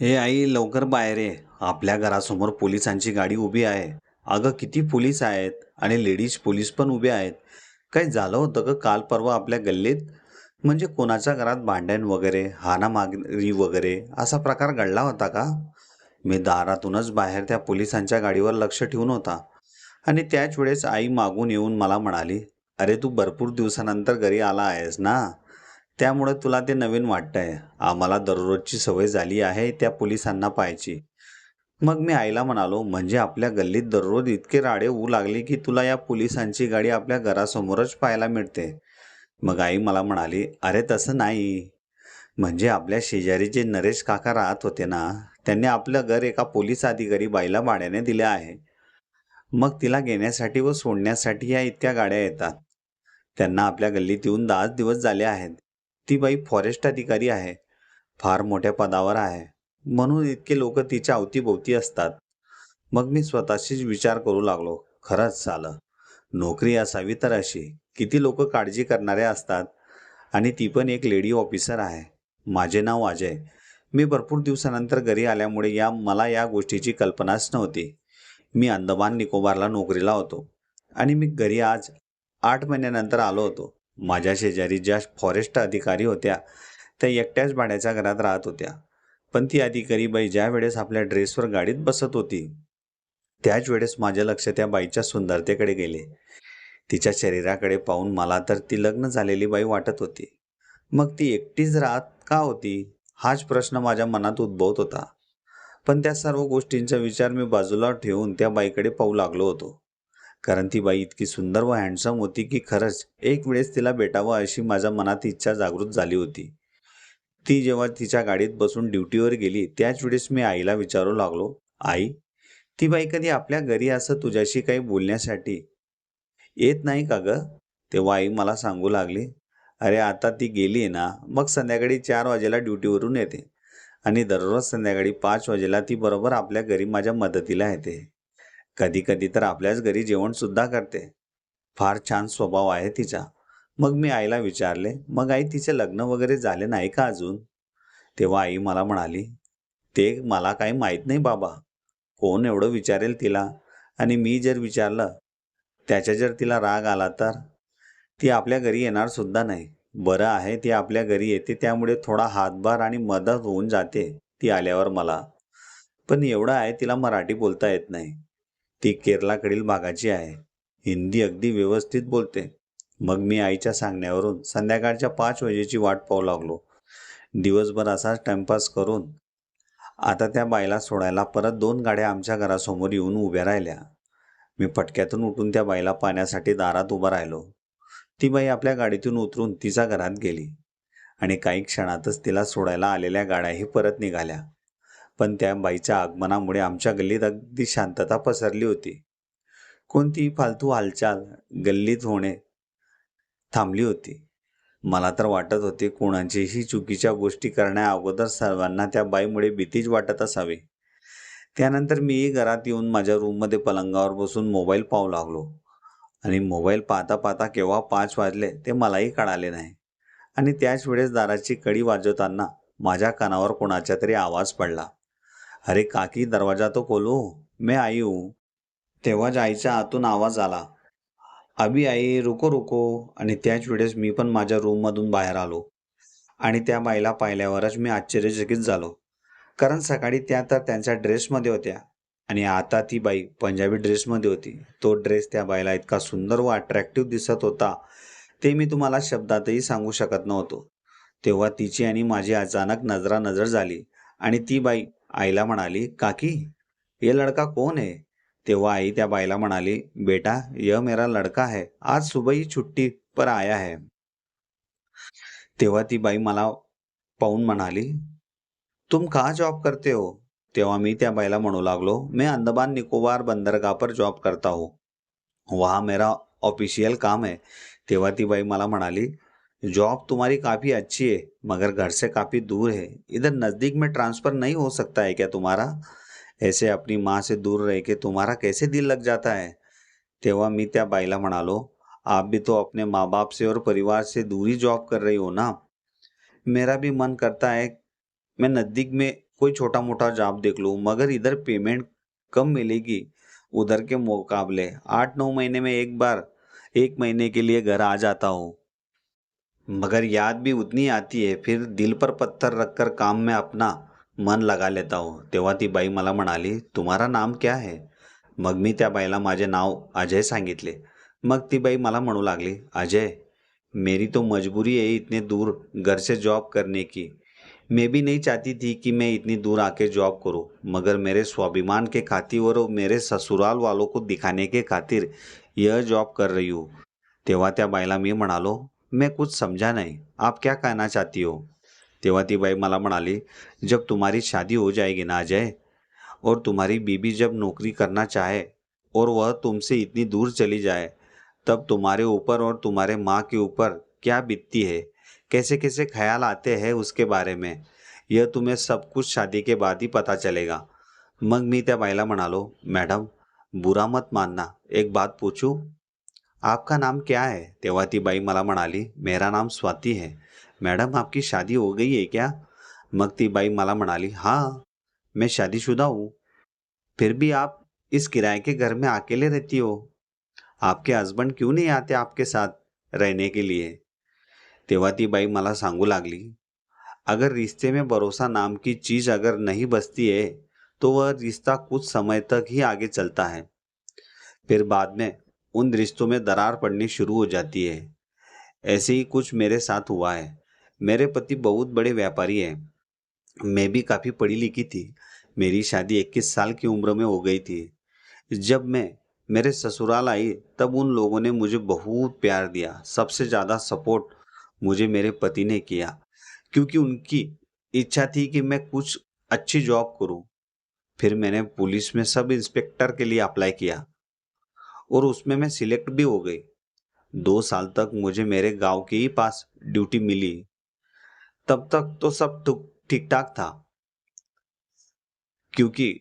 हे आई लवकर बाहेर ये. आपल्या घरासमोर पोलिसांची गाडी उभी आहे. अगं किती पोलीस आहेत? आणि लेडीज पोलीस पण उभे आहेत. काही झालं होतं का काल परवा आपल्या गल्लीत? म्हणजे कोणाच्या घरात भांडण वगैरे हाणामारी वगैरे असा प्रकार घडला होता का? मी दारातूनच बाहेर त्या पोलिसांच्या गाडीवर लक्ष ठेवून होता. आणि त्याच वेळेस आई मागून येऊन मला म्हणाली अरे तू भरपूर दिवसानंतर घरी आला आहेस ना? त्यामुळे तुला ते नवीन वाटतंय. आम्हाला दररोजची सवय झाली आहे त्या पोलिसांना पाहायची. मग मी आईला म्हणालो म्हणजे आपल्या गल्लीत दररोज इतके राडे होऊ लागले की तुला या पोलिसांची गाडी आपल्या घरासमोरच पाहायला मिळते. मग आई मला म्हणाली अरे तसं नाही. म्हणजे आपल्या शेजारी जे नरेश काका राहत होते ना त्यांनी आपलं घर एका पोलीस अधिकारी बाईला भाड्याने दिले आहे. मग तिला घेण्यासाठी व सोडण्यासाठी या इतक्या गाड्या येतात. त्यांना आपल्या गल्लीत येऊन दहाच दिवस झाले आहेत. ती बाई फॉरेस्ट अधिकारी आहे. फार मोठ्या पदावर आहे. म्हणून इतके लोक तिच्या अवतीभोवती असतात. मग मी स्वतःशीच विचार करू लागलो. खरंच झालं. नोकरी असावी तर अशी. किती लोक काळजी करणारे असतात. आणि ती पण एक लेडी ऑफिसर आहे. माझे नाव अजय. मी भरपूर दिवसानंतर घरी आल्यामुळे या मला या गोष्टीची कल्पनाच नव्हती. मी अंदमान निकोबारला नोकरीला होतो. आणि मी घरी आज आठ महिन्यानंतर आलो होतो. माझ्या शेजारी ज्या फॉरेस्ट अधिकारी होत्या त्या एकट्याच भाड्याच्या घरात राहत होत्या. पण ती अधिकारी बाई ज्या वेळेस आपल्या ड्रेसवर गाडीत बसत होती त्याच वेळेस माझ्या लक्ष त्या बाईच्या सुंदरतेकडे गेले. तिच्या शरीराकडे पाहून मला तर ती लग्न झालेली बाई वाटत होती. मग ती एकटीच राहत का होती? हाच प्रश्न माझ्या मनात उद्भवत होता. पण त्या सर्व गोष्टींचा विचार मी बाजूला ठेवून त्या बाईकडे पाहू लागलो होतो. कारण ती बाई इतकी सुंदर व हँडसम होती की खरंच एक वेळेस तिला भेटावं अशी माझ्या मनात इच्छा जागृत झाली होती. ती जेव्हा तिच्या गाडीत बसून ड्युटीवर गेली त्याच वेळेस मी आईला विचारू लागलो आई ती बाई कधी आपल्या घरी असं तुझ्याशी काही बोलण्यासाठी येत नाही का ग? तेव्हा आई मला सांगू लागली अरे आता ती गेली ना मग संध्याकाळी चार वाजेला ड्युटीवरून येते आणि दररोज संध्याकाळी पाच वाजेला ती बरोबर आपल्या घरी माझ्या मदतीला येते. कधी कधी तर आपल्याच घरी जेवण सुद्धा करते. फार छान स्वभाव आहे तिचा. मग मी आईला विचारले मग आई तिचे लग्न वगैरे झाले नाही का अजून? तेव्हा आई मला म्हणाली ते मला काही माहीत नाही बाबा. कोण एवढं विचारेल तिला? आणि मी जर विचारलं त्याच्या जर तिला राग आला तर? ती आपल्या घरी येणार सुद्धा नाही. बरं आहे ती आपल्या घरी येते त्यामुळे थोडा हातभार आणि मदत होऊन जाते ती आल्यावर मला. पण एवढं आहे तिला मराठी बोलता येत नाही. ती केरलाकडील भागाची आहे. हिंदी अगदी व्यवस्थित बोलते. मग मी आईच्या सांगण्यावरून संध्याकाळच्या पाच वाजेची वाट पाहू लागलो. दिवसभर असाच टाइमपास करून आता त्या बाईला सोडायला परत दोन गाड्या आमच्या घरासमोर येऊन उभ्या राहिल्या. मी फटक्यातून उठून त्या बाईला पाण्यासाठी दारात उभा राहिलो. ती बाई आपल्या गाडीतून उतरून तिच्या घरात गेली आणि काही क्षणातच तिला सोडायला आलेल्या गाड्याही परत निघाल्या. पण त्या बाईच्या आगमनामुळे आमच्या गल्लीत अगदी शांतता पसरली होती. कोणतीही फालतू हालचाल गल्लीत होणे थांबली होती. मला तर वाटत होते कोणाचीही चुकीच्या गोष्टी करण्या अगोदर सर्वांना त्या बाईमुळे भीतीच वाटत असावी. त्यानंतर मीही घरात येऊन माझ्या रूममध्ये पलंगावर बसून मोबाईल पाहू लागलो. आणि मोबाईल पाहता पाहता केव्हा पाच वाजले ते मलाही कळाले नाही. आणि त्याच वेळेस दाराची कडी वाजवताना माझ्या कानावर कोणाचा तरी आवाज पडला. अरे काकी दरवाजा तो खोलो? मैं आई हूं. तेव्हाच आईच्या आतून आवाज आला अभि आई रुको रुको. आणि त्याच वेळेस मी पण माझ्या रूममधून बाहेर आलो आणि त्या बाईला पाहिल्यावरच मी आश्चर्यचकित झालो. कारण सकाळी त्या तर त्यांच्या ड्रेसमध्ये होत्या आणि आता ती बाई पंजाबी ड्रेसमध्ये होती. तो ड्रेस त्या बाईला इतका सुंदर व अट्रॅक्टिव्ह दिसत होता ते मी तुम्हाला शब्दातही सांगू शकत नव्हतो. तेव्हा तिची आणि माझी अचानक नजरा नजर झाली आणि ती बाई आईला म्हणाली, काकी, ये लड़का कौन है तेव्हा आई त्या बाईला म्हणाली, बेटा यह मेरा लड़का है. आज सुबह ही छुट्टी पर आया है. तेव्हा ती बाई मला पाहून म्हणाली, तुम कहाँ जॉब करते हो? तेव्हा मी त्या बाईला म्हणू लागलो, मैं अंदमान निकोबार बंदरगाह पर जॉब करता हूँ. वहाँ मेरा ऑफिशियल काम है. तेव्हा ती बाई मला म्हणाली जॉब तुम्हारी काफ़ी अच्छी है, मगर घर से काफ़ी दूर है। इधर नज़दीक में ट्रांसफ़र नहीं हो सकता है क्या तुम्हारा? ऐसे अपनी माँ से दूर रह के तुम्हारा कैसे दिल लग जाता है? तेव्हा मी त्या बाईला म्हणालो आप भी तो अपने माँ बाप से और परिवार से दूर जॉब कर रही हो ना? मेरा भी मन करता है, मैं नज़दीक में कोई छोटा मोटा जॉब देख लूँ, मगर इधर पेमेंट कम मिलेगी, उधर के मुकाबले। आठ नौ महीने में एक बार, एक महीने के लिए घर आ जाता हूँ। मगर याद भी उतनी आती आहे फिर दिल पर पत्थर रखकर काम में अपना मन लगा लेता हूँ। तेव्हा ती बाई मला म्हणाली, तुम्हारा नाम क्या है? मग मी त्या बाईला माझे नाव अजय सांगितले. मग ती बाई मला म्हणू लागली, अजय, मेरी तो मजबूरी है इतने दूर घर से जॉब करने की. मैं भी नहीं चाहती थी कि मैं इतनी दूर आके जॉब करूँ, मगर मेरे स्वाभिमान के खातिर और मेरे ससुराल वालों को दिखाने के खातिर यह जॉब कर रही हूँ. तेव्हा त्या बाईला मी म्हणालो मैं कुछ समझा नहीं। आप क्या कहना चाहती हो? तेव्हा ती बाई मला म्हणाली, जब तुम्हारी शादी हो जाएगी ना, अजय, और तुम्हारी बीबी जब नौकरी करना चाहे, और वह तुमसे इतनी दूर चली जाए, तब तुम्हारे ऊपर और तुम्हारे माँ के ऊपर क्या बीतती है? कैसे कैसे ख्याल आते हैं उसके बारे में? यह तुम्हें सब कुछ शादी के बाद ही पता चलेगा। मग मी त्या बाईला म्हणालो। मॅडम, बुरा मत मानना। एक बात पूछूँ? आपका नाम क्या है? तेव्हा ती बाई मला म्हणाली, मेरा नाम स्वाती है. मैडम, आपकी शादी हो गई है क्या? मग ती बाई मला म्हणाली हाँ मैं शादीशुदा हूँ। फिर भी आप इस किराए के घर में अकेले रहती हो? आपके हस्बंड क्यों नहीं आते आपके साथ रहने के लिए? तेव्हा ती बाई मला सांगू लागली, अगर रिश्ते में भरोसा नाम की चीज़ अगर नहीं बसती है तो वह रिश्ता कुछ समय तक ही आगे चलता है। फिर बाद में उन रिश्तों में दरार पड़नी शुरू हो जाती है। ऐसे ही कुछ मेरे साथ हुआ है। मेरे पति बहुत बड़े व्यापारी हैं। मैं भी काफ़ी पढ़ी लिखी थी। मेरी शादी 21 साल की उम्र में हो गई थी। जब मैं, मेरे ससुराल आई, तब उन लोगों ने मुझे बहुत प्यार दिया। सबसे ज़्यादा सपोर्ट मुझे मेरे पति ने किया। क्योंकि उनकी इच्छा थी कि मैं कुछ अच्छी जॉब करूँ। फिर मैंने पुलिस में सब इंस्पेक्टर के लिए अप्लाई किया। और उसमें मैं सिलेक्ट भी हो गई। दो साल तक मुझे मेरे गाँव के ही पास ड्यूटी मिली। तब तक तो सब ठीक ठाक था। क्योंकि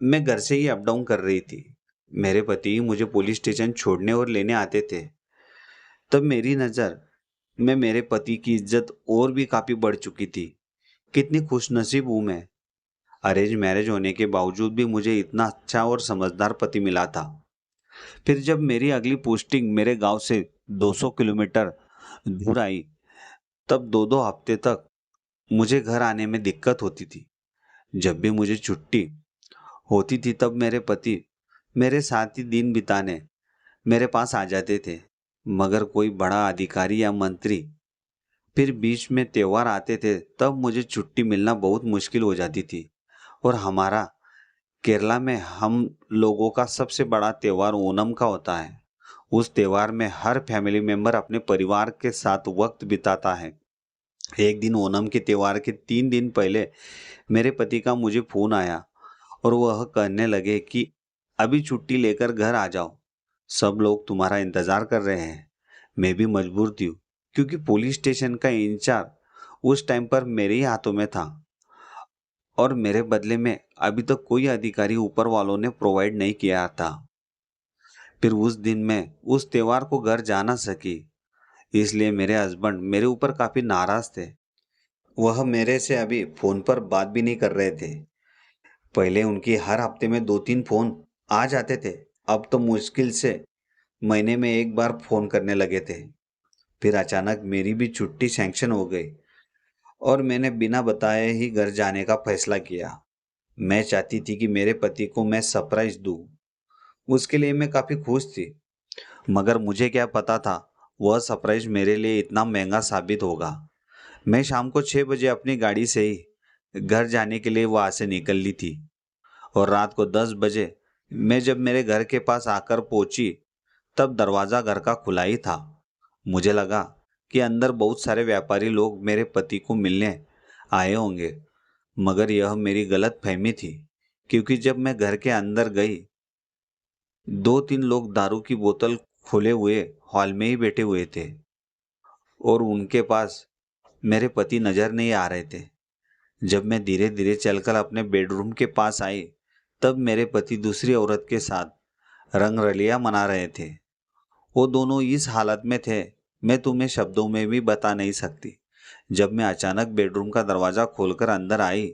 मैं घर से ही अप डाउन कर रही थी। मेरे पति मुझे पुलिस स्टेशन छोड़ने और लेने आते थे। तब मेरी नज़र में मेरे पति की इज़्ज़त और भी काफ़ी बढ़ चुकी थी। कितनी खुशनसीब हूँ मैं। अरेंज मैरिज होने के बावजूद भी मुझे इतना अच्छा और समझदार पति मिला था। फिर जब मेरी अगली पोस्टिंग मेरे गाँव से 200 किलोमीटर दूर आई, तब दो दो हफ़्ते तक मुझे घर आने में दिक्कत होती थी। जब भी मुझे छुट्टी होती थी, तब मेरे पति मेरे साथ ही दिन बिताने मेरे पास आ जाते थे। मगर कोई बड़ा अधिकारी या मंत्री फिर बीच में त्यौहार आते थे, तब मुझे छुट्टी मिलना बहुत मुश्किल हो जाती थी और हमारा केरला में हम लोगों का सबसे बड़ा त्यौहार ओनम का होता है। उस त्यौहार में हर फैमिली मेंबर अपने परिवार के साथ वक्त बिताता है। एक दिन ओनम के त्यौहार के तीन दिन पहले मेरे पति का मुझे फ़ोन आया और वह कहने लगे कि, अभी छुट्टी लेकर घर आ जाओ। सब लोग तुम्हारा इंतज़ार कर रहे हैं। मैं भी मजबूर थी, क्योंकि पुलिस स्टेशन का इंचार्ज उस टाइम पर मेरे ही हाथों में था। और मेरे बदले में अभी तक तो कोई अधिकारी ऊपर वालों ने प्रोवाइड नहीं किया था। फिर उस दिन मैं उस त्योहार को घर जा ना सकी। इसलिए मेरे हस्बैंड मेरे ऊपर काफ़ी नाराज़ थे। वह मेरे से अभी फ़ोन पर बात भी नहीं कर रहे थे। पहले उनकी हर हफ़्ते में दो तीन फ़ोन आ जाते थे। अब तो मुश्किल से महीने में एक बार फ़ोन करने लगे थे। फिर अचानक मेरी भी छुट्टी सैंक्शन हो गई। और मैंने बिना बताए ही घर जाने का फैसला किया। मैं चाहती थी कि मेरे पति को मैं सरप्राइज़ दूँ। उसके लिए मैं काफ़ी खुश थी। मगर मुझे क्या पता था, वह सरप्राइज़ मेरे लिए इतना महँगा साबित होगा। मैं शाम को छः बजे अपनी गाड़ी से ही घर जाने के लिए वहाँ से निकल ली थी। और रात को दस बजे मैं जब मेरे घर के पास आकर पहुँची, तब दरवाज़ा घर का खुला ही था। मुझे लगा कि अंदर बहुत सारे व्यापारी लोग मेरे पति को मिलने आए होंगे। मगर यह मेरी गलत फहमी थी, क्योंकि जब मैं घर के अंदर गई दो तीन लोग दारू की बोतल खोले हुए हॉल में ही बैठे हुए थे, और उनके पास मेरे पति नज़र नहीं आ रहे थे। जब मैं धीरे धीरे चलकर अपने बेडरूम के पास आई, तब मेरे पति दूसरी औरत के साथ रंग रलिया मना रहे थे। वो दोनों इस हालत में थे मैं तुम्हें शब्दों में भी बता नहीं सकती। जब मैं अचानक बेडरूम का दरवाज़ा खोलकर अंदर आई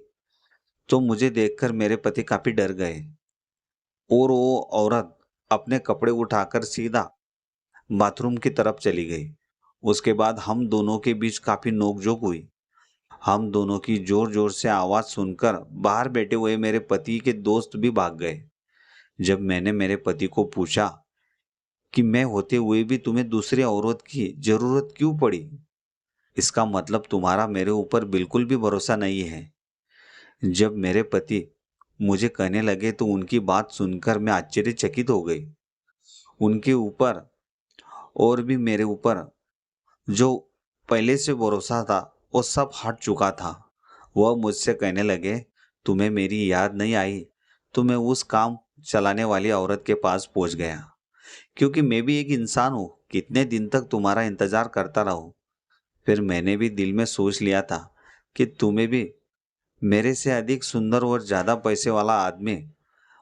तो मुझे देखकर मेरे पति काफ़ी डर गए। और वो औरत अपने कपड़े उठाकर सीधा बाथरूम की तरफ़ चली गई। उसके बाद हम दोनों के बीच काफ़ी नोकझोंक हुई। हम दोनों की ज़ोर ज़ोर से आवाज़ सुनकर बाहर बैठे हुए मेरे पति के दोस्त भी भाग गए। जब मैंने मेरे पति को पूछा कि मैं होते हुए भी तुम्हें दूसरी औरत की ज़रूरत क्यों पड़ी? इसका मतलब तुम्हारा मेरे ऊपर बिल्कुल भी भरोसा नहीं है। जब मेरे पति मुझे कहने लगे तो उनकी बात सुनकर मैं आश्चर्यचकित हो गई। उनके ऊपर और भी मेरे ऊपर जो पहले से भरोसा था, वो सब हट चुका था। वह मुझसे कहने लगे, तुम्हें मेरी याद नहीं आई तो मैं उस काम चलाने वाली औरत के पास पहुँच गया। क्योंकि मैं भी एक इंसान हूँ, कितने दिन तक तुम्हारा इंतज़ार करता रहूँ। फिर मैंने भी दिल में सोच लिया था कि तुम्हें भी, मेरे से अधिक सुंदर और ज़्यादा पैसे वाला आदमी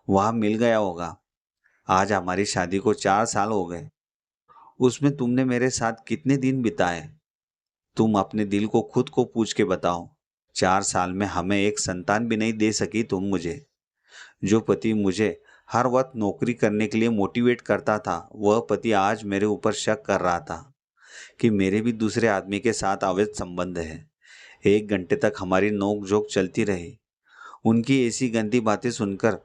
वहाँ मिल गया होगा। आज हमारी शादी को चार साल हो गए। उसमें तुमने मेरे साथ कितने दिन बिताए? तुम अपने दिल को खुद को पूछ के बताओ। चार साल में हमें एक संतान भी नहीं दे सकी तुम मुझे। जो पति मुझे हर वक्त नौकरी करने के लिए मोटिवेट करता था। वह पति आज मेरे ऊपर शक कर रहा था कि मेरे भी दूसरे आदमी के साथ अवैध संबंध है। एक घंटे तक हमारी नोक झोंक चलती रही। उनकी ऐसी गंदी बातें सुनकर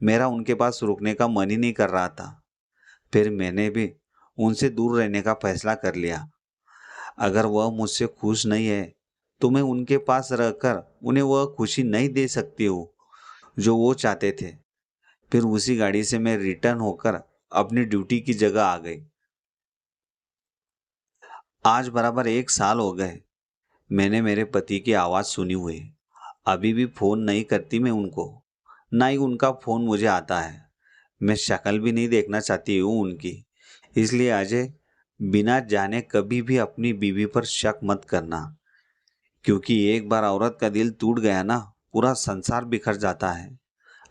मेरा उनके पास रुकने का मन ही नहीं कर रहा था। फिर मैंने भी उनसे दूर रहने का फैसला कर लिया। अगर वह मुझसे खुश नहीं है तो मैं उनके पास रहकर उन्हें वह खुशी नहीं दे सकती हूँ, जो वो चाहते थे। फिर उसी गाड़ी से मैं रिटर्न होकर अपनी ड्यूटी की जगह आ गई। आज बराबर एक साल हो गए। मैंने मेरे पति की आवाज़ सुनी हुई। अभी भी फ़ोन नहीं करती मैं उनको। ना ही उनका फ़ोन मुझे आता है। मैं शक्ल भी नहीं देखना चाहती हूँ उनकी। इसलिए अजय बिना जाने कभी भी अपनी बीवी पर शक मत करना। क्योंकि एक बार औरत का दिल टूट गया ना, पूरा संसार बिखर जाता है।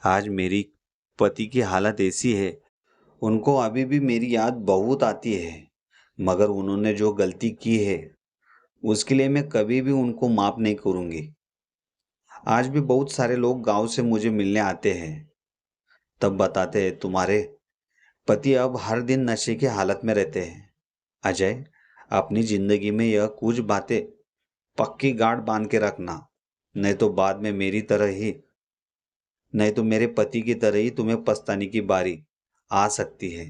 आज मेरी पति की हालत ऐसी है। उनको अभी भी मेरी याद बहुत आती है, मगर उन्होंने जो गलती की है, उसके लिए मैं कभी भी उनको माफ़ नहीं करूँगी। आज भी बहुत सारे लोग गाँव से मुझे मिलने आते हैं। तब बताते हैं, तुम्हारे पति अब हर दिन नशे की हालत में रहते हैं। अजय, अपनी ज़िंदगी में यह कुछ बातें पक्की गांठ बाँध के रखना, नहीं तो बाद में मेरी तरह ही नहीं तो मेरे पती की तरह ही तुम्हें की बारी आ सकती है।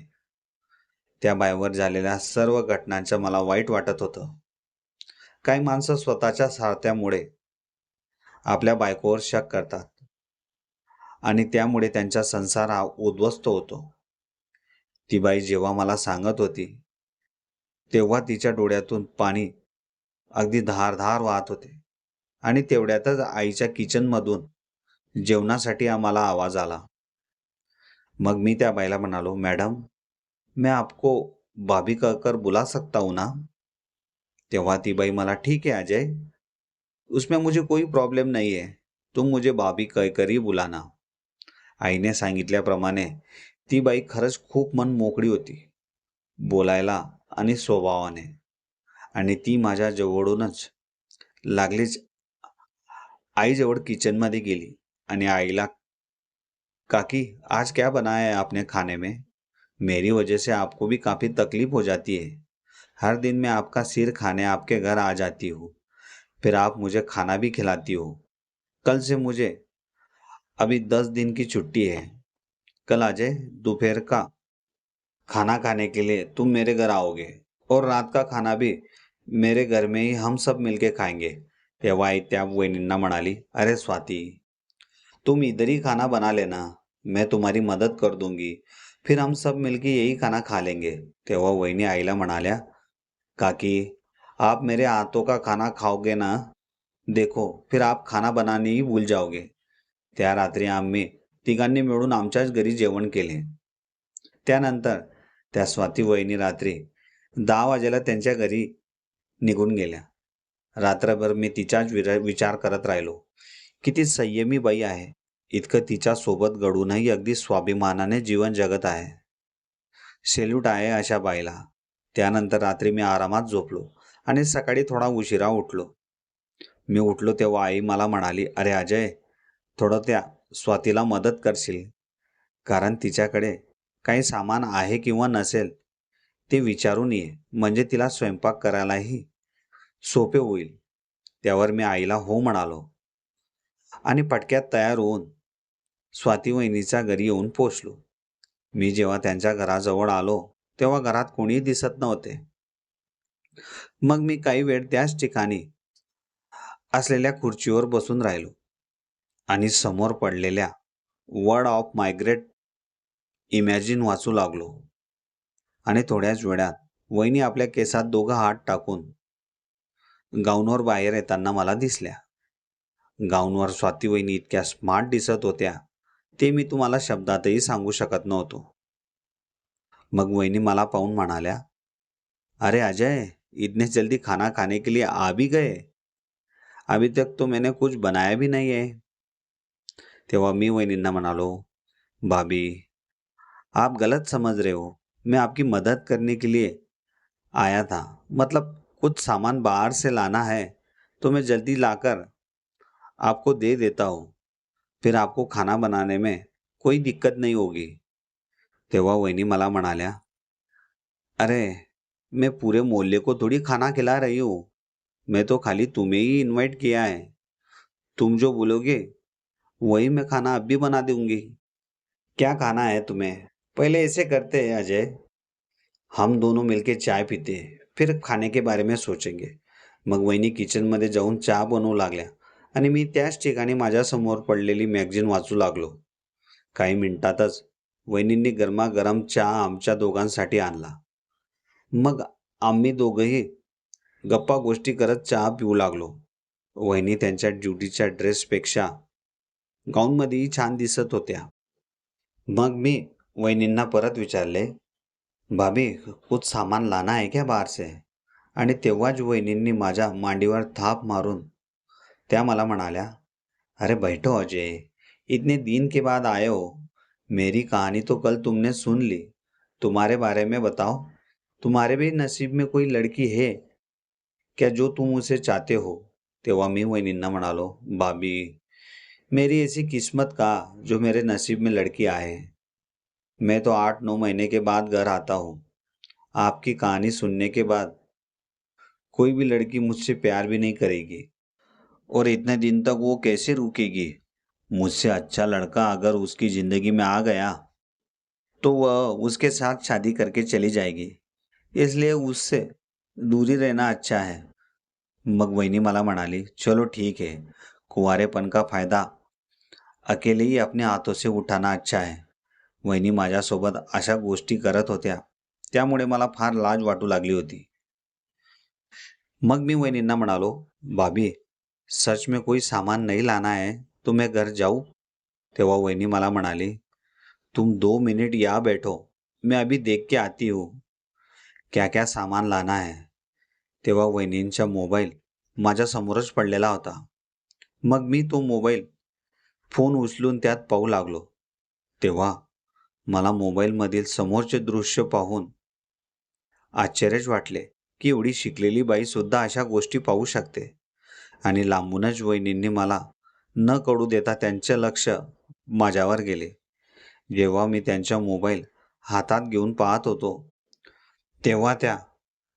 त्या बायवर झालेल्या सर्व घटनांचं मला वाईट वाटत होतं. काही माणसं स्वतःच्या सारथ्यामुळे आपल्या बायकोवर शक करतात आणि त्यामुळे त्यांचा संसार हा उद्ध्वस्त होतो. ती बाई जेव्हा मला सांगत होती तेव्हा तिच्या डोळ्यातून पाणी अगदी धारधार वाहत होते आणि तेवढ्यातच आईच्या किचनमधून जेवणासाठी आम्हाला आवाज आला. मग मी त्या बाईला म्हणालो मॅडम मैं आपको भाभी कहकर बुला सकता हूं ना? तेव्हा ती बाई मला ठीक है अजय उसमें मुझे कोई प्रॉब्लेम नहीं है तुम मुझे भाभी कहकर ही बुलाना. आईने सांगितल्याप्रमाणे ती बाई खरंच खूप मन मोकळी होती बोलायला आणि स्वभावाने. आणि ती माझ्या जवळूनच लागलीच आईजवळ किचनमध्ये गेली. आणि आईला काकी, आज क्या बनाया है आपने खाने में? मेरी वजह से आपको भी काफ़ी तकलीफ़ हो जाती है। हर दिन मैं आपका सिर खाने आपके घर आ जाती हूँ। फिर आप मुझे खाना भी खिलाती हो। कल से मुझे, अभी दस दिन की छुट्टी है। कल आ जाए, दोपहर का खाना खाने के लिए तुम मेरे घर आओगे। और रात का खाना भी मेरे घर में ही हम सब मिलके खाएँगे। तेव्हा आई त्या वहिनींना म्हणाली अरे स्वाती। तुम इधर ही खाना बना लेना मैं तुम्हारी मदद कर दूंगी। फिर हम सब मिलके यही खाना खा लेंगे। तेव्हा वहिनी आईला म्हणाल्या काकी आप मेरे हाथों का खाना खाओगे ना? देखो फिर आप खाना बनाने ही भूल जाओगे। त्या रात्री आम्ही तिघांनी मिळून आमच्याच घरी जेवण केले. त्यानंतर त्या स्वाती वहिनी रात्री दहा वाजेला त्यांच्या घरी निघून गेल्या. रात्रभर मी तिचाच विचार करत राहिलो. किती संयमी बाई आहे. इतकं तिच्या सोबत घडूनही अगदी स्वाभिमानाने जीवन जगत आहे. सेल्यूट आहे अशा बाईला. त्यानंतर रात्री मी आरामात झोपलो आणि सकाळी थोडा उशिरा उठलो. मी उठलो तेव्हा आई मला म्हणाली अरे अजय थोडं त्या स्वातीला मदत करशील. कारण तिच्याकडे काही सामान आहे किंवा नसेल ते विचारून ये. म्हणजे तिला स्वयंपाक करायलाही सोपे होईल. त्यावर मी आईला हो म्हणालो. आणि पटक्यात तयार होऊन स्वाती वहिनीच्या घरी येऊन पोचलो. मी जेव्हा त्यांच्या घराजवळ आलो तेव्हा घरात कोणीही दिसत नव्हते. मग मी काही वेळ त्याच ठिकाणी असलेल्या खुर्चीवर बसून राहिलो आणि समोर पडलेल्या वर्ड ऑफ मायग्रेट इमॅजिन वाचू लागलो आणि थोड्याच वेळात वहिनी आपल्या केसात दोघं हात टाकून गाऊनवर बाहेर येताना मला दिसल्या. गाऊनवर स्वाती वहिनी इतक्या स्मार्ट दिसत होत्या, ते मी तुम्हाला शब्दातही सांगू शकत नव्हतो. मग वहिनी मला पाहून म्हणाल्या, अरे अजय, इतने जल्दी खाना खाने के लिए आ भी गए? अभी तक तो मैंने कुछ बनाया भी नहीं है. तेव्हा मी वहिनींना म्हणालो, भाभी, आप गलत समझ रहे हो. मैं आपकी मदद करने के लिए आया था. मतलब कुछ सामान बाहर से लाना है तो मैं जल्दी लाकर आपको दे देता हूँ। फिर आपको खाना बनाने में कोई दिक्कत नहीं होगी। तेव्हा वहिनी मला म्हणाल्या अरे, मैं पूरे मोहल्ले को थोड़ी खाना खिला रही हूँ। मैं तो खाली तुम्हें ही इनवाइट किया है। तुम जो बोलोगे, वही मैं खाना अब भी बना दूँगी। क्या खाना है तुम्हें? पहले ऐसे करते हैं, अजय। हम दोनों मिलके चाय पीते फिर खाने के बारे में सोचेंगे। मग वहिनी किचनमध्ये जाऊन चहा बनवू लागल्या आणि मी त्याच ठिकाणी माझ्यासमोर पडलेली मॅगझिन वाचू लागलो. काही मिनिटातच वहिनींनी गरमागरम चहा आमच्या दोघांसाठी आणला. मग आम्ही दोघंही गप्पा गोष्टी करत चहा पिऊ लागलो. वहिनी त्यांच्या ड्युटीच्या ड्रेसपेक्षा गाऊनमध्येही छान दिसत होत्या. मग मी वहिनींना परत विचारले भाभी कुछ सामान लाना आहे क्या बारसे आणि तेव्हाच वहिनींनी माझ्या मांडीवर थाप मारून त्या मला म्हणाल्या, अरे बैठो अजय, इतने दिन के बाद आए हो. मेरी कहानी तो कल तुमने सुन ली. तुम्हारे बारे में बताओ. तुम्हारे भी नसीब में कोई लड़की है? क्या जो तुम उसे चाहते हो? तेव्हा मी वहिनींना म्हणालो भाभी। मेरी ऐसी किस्मत का, जो मेरे नसीब में लड़की आए। मैं तो आठ नौ महीने के बाद घर आता हूँ। आपकी कहानी सुनने के बाद कोई भी लड़की मुझसे प्यार भी नहीं करेगी। और इतने दिन तक वो कैसे रुकेगी? मुझसे अच्छा लड़का अगर उसकी ज़िंदगी में आ गया तो वह उसके साथ शादी करके चली जाएगी। इसलिए उससे दूरी रहना अच्छा है। मग वहिनी मला म्हणाली चलो ठीक है। कुंवारेपन का फ़ायदा अकेले ही अपने हाथों से उठाना अच्छा है। वहिनी माझ्यासोबत अशा गोष्टी करत होत्या, त्यामुळे मला फार लाज वाटू लागली होती। मग मी वहिनींना म्हणालो, भाभी सच में कोई सामान नहीं लाना है तो मैं घर जाऊँ? तेव्हा वहिनी मला म्हणाली तुम दो मिनट या बैठो मैं अभी देख के आती हूँ क्या क्या सामान लाना है? तेव्हा वहिनींचा मोबाईल माझ्यासमोरच पडलेला होता. मग मी तो मोबाईल फोन उचलून त्यात पाहू लागलो. तेव्हा मला मोबाईलमधील समोरचे दृश्य पाहून आश्चर्यच वाटले की एवढी शिकलेली बाई सुद्धा अशा गोष्टी पाहू शकते. आणि लांबूनच वहिनींनी मला न कळू देता त्यांचे लक्ष माझ्यावर गेले. जेव्हा मी त्यांच्या मोबाईल हातात घेऊन पाहत होतो तेव्हा त्या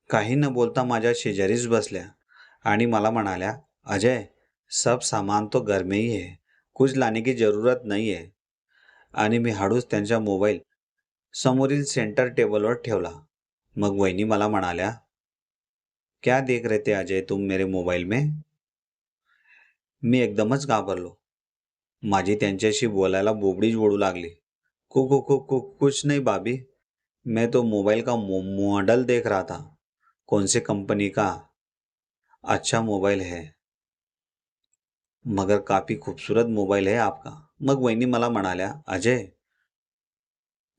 काही न बोलता माझ्या शेजारीच बसल्या आणि मला म्हणाल्या अजय सब सामान तो घर में ही है. कुछ लाने की जरूरत नाही आहे आणि मी हाडूच त्यांचा मोबाईल समोरील सेंटर टेबलवर ठेवला. मग वहिनी मला म्हणाल्या क्या देख रहे थे अजय तुम मेरे मोबाईल में? मी एकदमच घाबरलो. माझी त्यांच्याशी बोलायला बोबडीच ओढू लागली. कु कु कु कु कुछ नहीं भाभी मैं तो मोबाइल का मॉडल देख रहा था. कौन से कंपनी का? अच्छा मोबाइल है। मगर काफ़ी खूबसूरत मोबाइल है आपका। मग वहिनी मला म्हणाल्या, अजय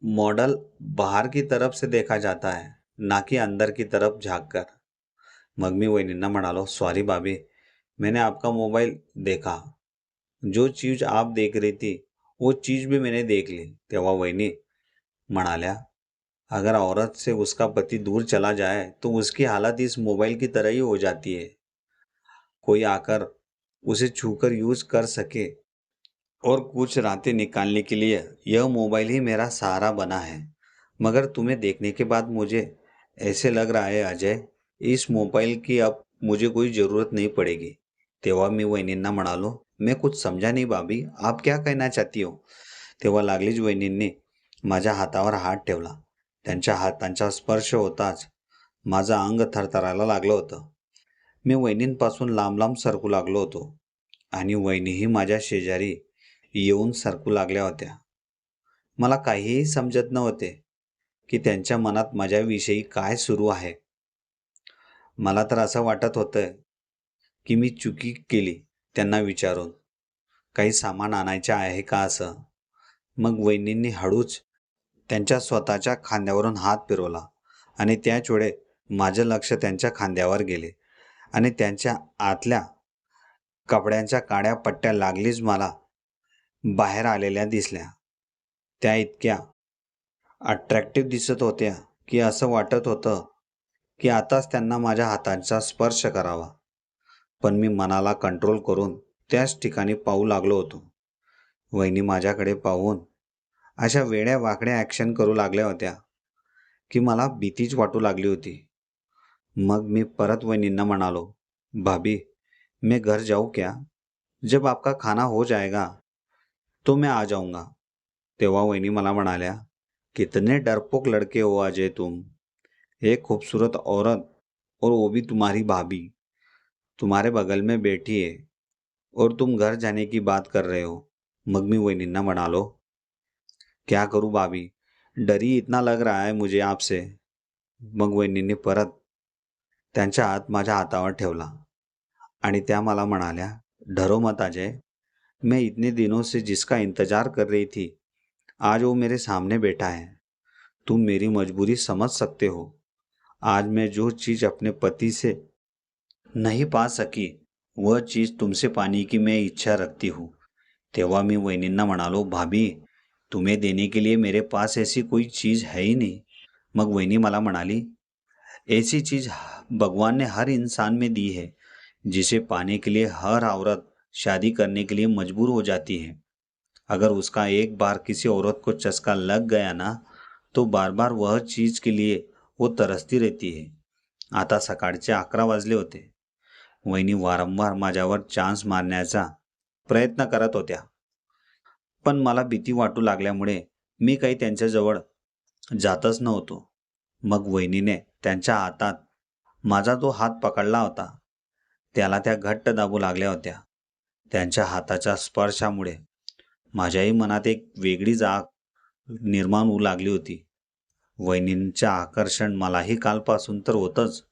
मॉडल बाहर की तरफ़ से देखा जाता है, ना कि अंदर की तरफ़ झाँक कर. मग मी वहिनींना म्हणालो सॉरी भाभी मैंने आपका मोबाइल देखा। जो चीज़ आप देख रही थी, वो चीज़ भी मैंने देख ली। तेव्हा वहिनी? म्हणाल्या अगर औरत से उसका पति दूर चला जाए तो उसकी हालत इस मोबाइल की तरह ही हो जाती है। कोई आकर उसे छूकर यूज़ कर सके और कुछ रातें निकालने के लिए, यह मोबाइल ही मेरा सहारा बना है। मगर तुम्हें देखने के बाद मुझे ऐसे लग रहा है, अजय, इस मोबाइल की अब मुझे कोई ज़रूरत नहीं पडेगी। तेव्हा मी वहिनींना म्हणालो मैं कुछ समजा नाही बाबी आप क्या कहना चाहती हो? तेव्हा लागलीच वहिनींनी माझ्या हातावर हात ठेवला. त्यांच्या हातांचा स्पर्श होताच माझं अंग थरथरायला लागलं होतं. मी वहिनींपासून लांब लांब सरकू लागलो होतो आणि वहिनीही माझ्या शेजारी येऊन सरकू लागल्या होत्या. मला काहीही समजत नव्हते की त्यांच्या मनात माझ्याविषयी काय सुरू आहे. मला तर असं वाटत होतं की मी चुकी केली त्यांना विचारून. काही सामान आणायचे आहे का असं? मग वहिनींनी हळूच त्यांच्या स्वतःच्या खांद्यावरून हात फिरवला आणि त्याच वेळे माझं लक्ष त्यांच्या खांद्यावर गेले आणि त्यांच्या आतल्या कपड्यांच्या काड्या पट्ट्या लागलीच मला बाहेर आलेल्या दिसल्या. त्या इतक्या अट्रॅक्टिव्ह दिसत होत्या की असं वाटत होतं की आताच त्यांना माझ्या हातांचा स्पर्श करावा. पण मी मनाला कंट्रोल करून त्याच ठिकाणी पाहू लागलो होतो. वहिनी माझ्याकडे पाहून अशा वेड्या वाकड्या ॲक्शन करू लागल्या होत्या की मला भीतीच वाटू लागली होती. मग मी परत वहिनींना म्हणालो भाभी मैं घर जाऊँ क्या? जब आपका खाना हो जाएगा तो मैं आ जाऊंगा. तेव्हा वहिनी मला म्हणाल्या कितने डरपोक लड़के हो अजय तुम. एक खूबसूरत औरत और वो भी तुम्हारी भाभी. तुम्हारे बगल में बैठी है और तुम घर जाने की बात कर रहे हो। मग मी वहिनींना लो। क्या करूँ भाभी? डरी इतना लग रहा है मुझे आपसे। मग वहिनींनी परत। त्यांच्या हात माझ्या हातावर ठेवला आणि त्या मला म्हणाल्या, डरो मत अजय, मैं इतने दिनों से जिसका इंतज़ार कर रही थी, आज वो मेरे सामने बैठा है। तुम मेरी मजबूरी समझ सकते हो। आज मैं जो चीज़ अपने पति से नहीं पा सकी। वह चीज़ तुमसे पाने की मैं इच्छा रखती हूँ। तेव्हा मी वहिनींना म्हणालो, भाभी, तुम्हें देने के लिए मेरे पास ऐसी कोई चीज़ है ही नहीं। मग वहिनी मला म्हणाली, ऐसी चीज़ भगवान ने हर इंसान में दी है, जिसे पाने के लिए हर औरत शादी करने के लिए मजबूर हो जाती है। अगर उसका एक बार किसी औरत को चस्का लग गया ना तो बार बार वह चीज़ के लिए वो तरसती रहती है। आता सकाळचे अकरा वाजले होते। वहिनी वारंवार माझ्यावर चान्स मारण्याचा प्रयत्न करत होत्या. पण मला भीती वाटू लागल्यामुळे मी काही त्यांच्याजवळ जातच नव्हतो. मग वहिनीने त्यांच्या हातात माझा जो हात पकडला होता त्याला त्या घट्ट दाबू लागल्या होत्या. त्यांच्या हाताच्या स्पर्शामुळे माझ्याही मनात एक वेगळीच आग निर्माण होऊ लागली होती. वहिनींच्या आकर्षण मलाही कालपासून तर होतंच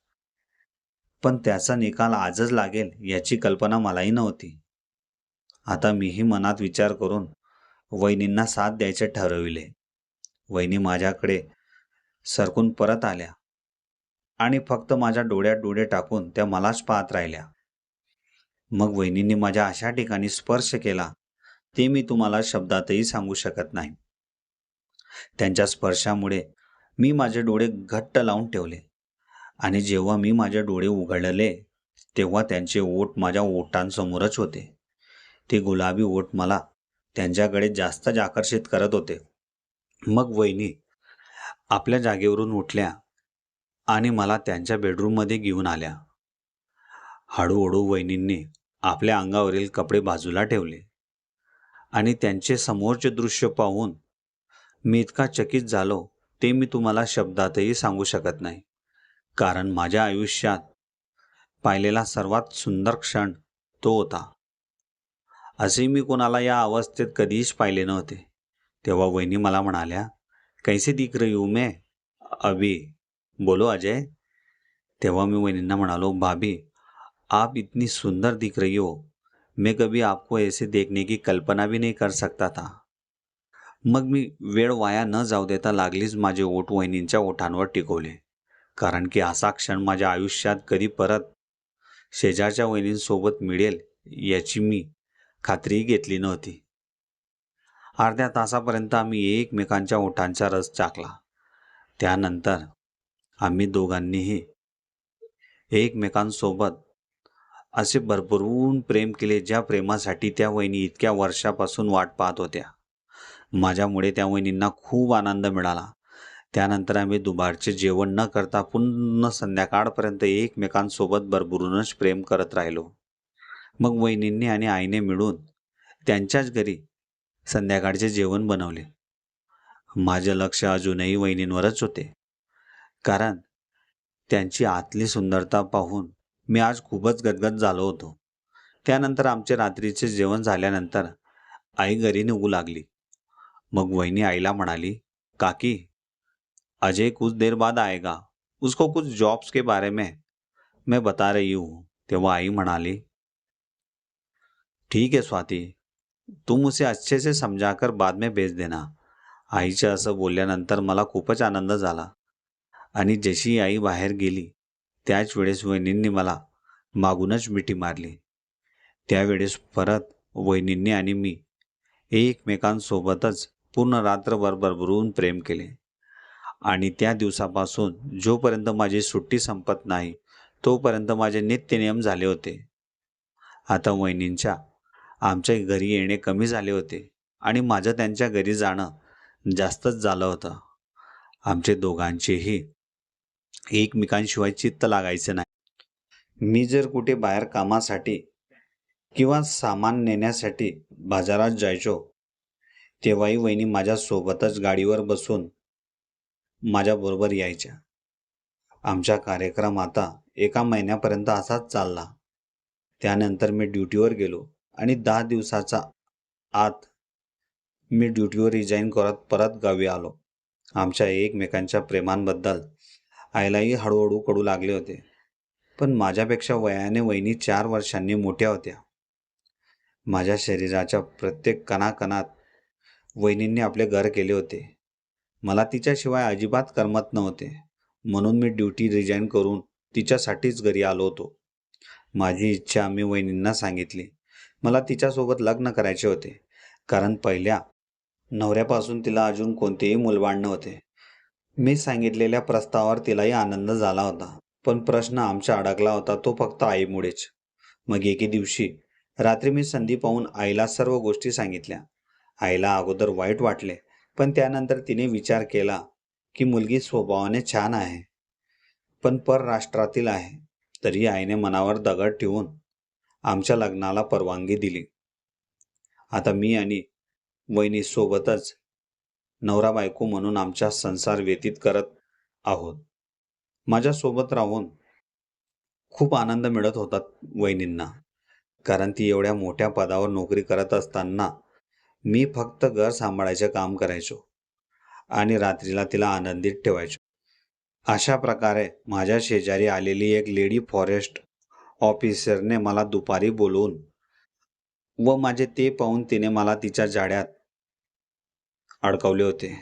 पण त्याचा निकाल आजच लागेल याची कल्पना मलाही नव्हती. आता मीही मनात विचार करून वहिनींना साथ द्यायचे ठरविले. वहिनी माझ्याकडे सरकून परत आल्या आणि फक्त माझ्या डोळ्यात डोळे टाकून त्या मलाच पाहत राहिल्या. मग वहिनींनी माझ्या अशा ठिकाणी स्पर्श केला ते मी तुम्हाला शब्दातही सांगू शकत नाही. त्यांच्या स्पर्शामुळे मी माझे डोळे घट्ट लावून ठेवले. आणि जेव्हा मी माझे डोळे उघडले तेव्हा त्यांचे ओठ माझ्या ओठांसमोरच होते. ते गुलाबी ओठ मला त्यांच्याकडे जास्तच आकर्षित करत होते. मग वहिनी आपल्या जागेवरून उठल्या आणि मला त्यांच्या बेडरूममध्ये घेऊन आल्या. हळूहळू वहिनींनी आपल्या अंगावरील कपडे बाजूला ठेवले आणि त्यांचे समोरचे दृश्य पाहून मी इतका चकित झालो ते मी तुम्हाला शब्दातही सांगू शकत नाही. कारण माझ्या आयुष्यात पाहिलेला सर्वात सुंदर क्षण तो होता. असे मी कोणाला या अवस्थेत कधीच पाहिले नव्हते. तेव्हा वहिनी मला म्हणाल्या कैसे दिख रही हूँ मैं? अभी बोलो अजय. तेव्हा मी वहिनींना म्हणालो भाभी आप इतनी सुंदर दिख रही हो. मैं कभी आपको ऐसे देखने की कल्पना भी नहीं कर सकता था. मग मी वेळ वाया न जाऊ देता लागलीच माझे ओठ वहिनींच्या ओठांवर टिकवले. कारण की असा क्षण माझ्या आयुष्यात कधी परत शेजारच्या वहिनींसोबत मिळेल याची मी खात्रीही घेतली नव्हती. अर्ध्या तासापर्यंत आम्ही एकमेकांच्या ओठांचा रस चाकला त्यानंतर आम्ही दोघांनीही एकमेकांसोबत असे भरभरून प्रेम केले ज्या प्रेमासाठी त्या वहिनी इतक्या वर्षापासून वाट पाहत होत्या. माझ्यामुळे त्या वहिनींना खूप आनंद मिळाला. त्यानंतर आम्ही दुपारचे जेवण न करता पूर्ण संध्याकाळपर्यंत एकमेकांसोबत भरभरूनच प्रेम करत राहिलो. मग वहिनींनी आणि आईने मिळून त्यांच्याच घरी संध्याकाळचे जेवण बनवले. माझे लक्ष अजूनही वहिनींवरच होते. कारण त्यांची आतली सुंदरता पाहून मी आज खूपच गदगद झालो होतो. त्यानंतर आमचे रात्रीचे जेवण झाल्यानंतर आई घरी निघू लागली. मग वहिनी आईला म्हणाली काकी अजय कुछ देर बाद आएगा। उसको कुछ जॉब्स के बारे में मैं बता रही हूँ। तेव्हा आई म्हणाली, ठीक है स्वाती, तुम उसे अच्छे से समजाकर बाद में भेज देना। आईच्या असं बोलल्यानंतर मला खूपच आनंद झाला. आणि जशी आई बाहेर गेली, त्याच वेळेस वहिनींनी मला मागूनच मिठी मारली. त्यावेळेस परत वहिनींनी आणि मी एकमेकांसोबतच पूर्ण रात्रभर भरभरून प्रेम केले. आणि त्या दिवसापासून जोपर्यंत माझी सुट्टी संपत नाही तोपर्यंत माझे नित्यनियम झाले होते. आता वहिनींच्या आमच्या घरी येणे कमी झाले होते आणि माझं त्यांच्या घरी जाणं जास्तच झालं होतं. आमचे दोघांचेही एकमेकांशिवाय चित्त लागायचे नाही. मी जर कुठे बाहेर कामासाठी किंवा सामान नेण्यासाठी बाजारात जायचो तेव्हाही वहिनी माझ्यासोबतच गाडीवर बसून माझ्याबरोबर यायच्या. आमचा कार्यक्रम आता एका महिन्यापर्यंत असाच चालला. त्यानंतर मी ड्युटीवर गेलो आणि दहा दिवसाचा आत मी ड्युटीवर रिझाईन करत परत गावी आलो. आमच्या एकमेकांच्या प्रेमांबद्दल आईलाही हळूहळू कडू लागले होते. पण माझ्यापेक्षा वयाने वहिनी चार वर्षांनी मोठ्या होत्या. माझ्या शरीराच्या प्रत्येक कणाकणात वहिनींनी आपले घर केले होते. मला तिच्याशिवाय अजिबात करमत नव्हते. म्हणून मी ड्युटी रिजाईन करून तिच्यासाठीच घरी आलो होतो. माझी इच्छा मी वहिनींना सांगितली. मला तिच्यासोबत लग्न करायचे होते. कारण पहिल्या नवऱ्यापासून तिला अजून कोणतेही मुलबाळ नव्हते. मी सांगितलेल्या प्रस्तावावर तिलाही आनंद झाला होता. पण प्रश्न आमचा अडकला होता तो फक्त आईमुळेच. मग एके दिवशी रात्री मी संधी पाहून आईला सर्व गोष्टी सांगितल्या. आईला अगोदर वाईट वाटले. पण त्यानंतर तिने विचार केला की मुलगी स्वभावाने छान आहे पण परराष्ट्रातील आहे तरी आईने मनावर दगड ठेवून आमच्या लग्नाला परवानगी दिली. आता मी आणि वहिनी सोबतच नवरा बायको म्हणून आमचा संसार व्यतीत करत आहोत. माझ्यासोबत राहून खूप आनंद मिळत होता वहिनींना कारण ती एवढ्या मोठ्या पदावर नोकरी करत असताना मी फक्त घर सांभाळायचे काम करायचो आणि रात्रीला तिला आनंदित ठेवायचो. अशा प्रकारे माझ्या शेजारी आलेली एक लेडी फॉरेस्ट ऑफिसरने मला दुपारी बोलवून व माझे ते पाहून तिने मला तिच्या जाड्यात अडकवले होते.